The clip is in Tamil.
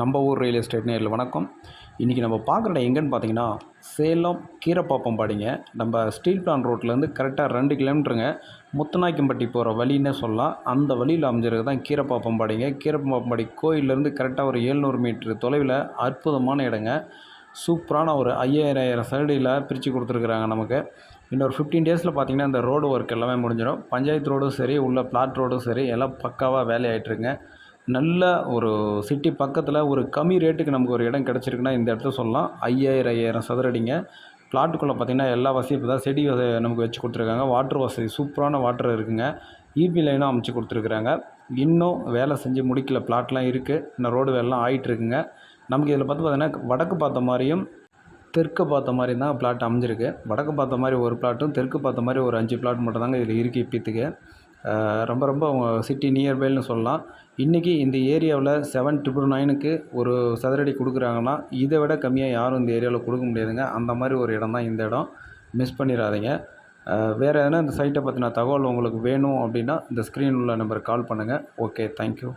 நம்ம ஊர் ரியல் எஸ்டேட் நேரில் வணக்கம். இன்றைக்கி நம்ம பார்க்குற இடம் எங்கேன்னு பார்த்தீங்கன்னா சேலம் கீரப்பாப்பம்பாடிங்க நம்ம ஸ்டீல் பிளான் ரோட்லேருந்து கரெக்டாக ரெண்டு கிலோமீட்டருங்க முத்துநாய்க்கம்பட்டி போகிற வழின்னே சொல்லலாம். அந்த வழியில் அமைஞ்சிருக்கு தான் கீரப்பாப்பம்பாடிங்க கீரப்பாப்பம்பாடி கோயிலேருந்து கரெக்டாக ஒரு ஏழ்நூறு மீட்ரு தொலைவில் அற்புதமான இடங்க. சூப்பரான ஒரு ஐயாயிரம் ஆயிரம் சரடியில் பிரித்து கொடுத்துருக்குறாங்க நமக்கு. இன்னொரு ஃபிஃப்டீன் டேஸில் பார்த்தீங்கன்னா இந்த ரோடு ஒர்க் எல்லாமே முடிஞ்சிடும். பஞ்சாயத்து ரோடும் சரி உள்ள பிளாட் ரோடும் சரி எல்லாம் பக்காவாக வேலையாயிட்டுருங்க நல்ல ஒரு சிட்டி பக்கத்தில் ஒரு கம்மி ரேட்டுக்கு நமக்கு ஒரு இடம் கிடச்சிருக்குன்னா இந்த இடத்த சொல்லலாம். ஐயாயிரம் ஐயாயிரம் சதுரடிங்க. பிளாட்டுக்குள்ளே பார்த்தீங்கன்னா எல்லா வசதியும் இப்போ தான் செடி வசதி நமக்கு வச்சு கொடுத்துருக்காங்க. வாட்டர் வசதி சூப்பரான வாட்டர் இருக்குங்க. இபி லைனும் அமைச்சு கொடுத்துருக்குறாங்க. இன்னும் வேலை செஞ்சு முடிக்கல. பிளாட்லாம் இருக்குது இன்னும் ரோடு வேலைலாம் ஆகிட்டுருக்குங்க நமக்கு இதில் பார்த்து பார்த்தீங்கன்னா வடக்கு பார்த்த மாதிரியும் தெற்கு பார்த்த மாதிரி தான் பிளாட் அமைஞ்சிருக்கு. வடக்கு பார்த்த மாதிரி ஒரு பிளாட்டும் தெற்கு பார்த்த மாதிரி ஒரு அஞ்சு பிளாட் மட்டும் தாங்க இதில் இருக்குது இப்போத்துக்கு ரொம்ப ரொம்ப சிட்டி நியர்பைன்னு சொல்லலாம். இன்றைக்கி இந்த ஏரியாவில் செவன் ட்ரிபிள் நைனுக்கு ஒரு சதுரடி கொடுக்குறாங்கன்னா இதை விட கம்மியாக யாரும் இந்த ஏரியாவில் கொடுக்க முடியாதுங்க. அந்த மாதிரி ஒரு இடம் தான் இந்த இடம். மிஸ் பண்ணிடாதீங்க. வேறு எதனா இந்த சைட்டை பற்றின தகவல் உங்களுக்கு வேணும் அப்படின்னா இந்த ஸ்க்ரீன் உள்ள நம்பருக்கு கால் பண்ணுங்கள் ஓகே தேங்க்யூ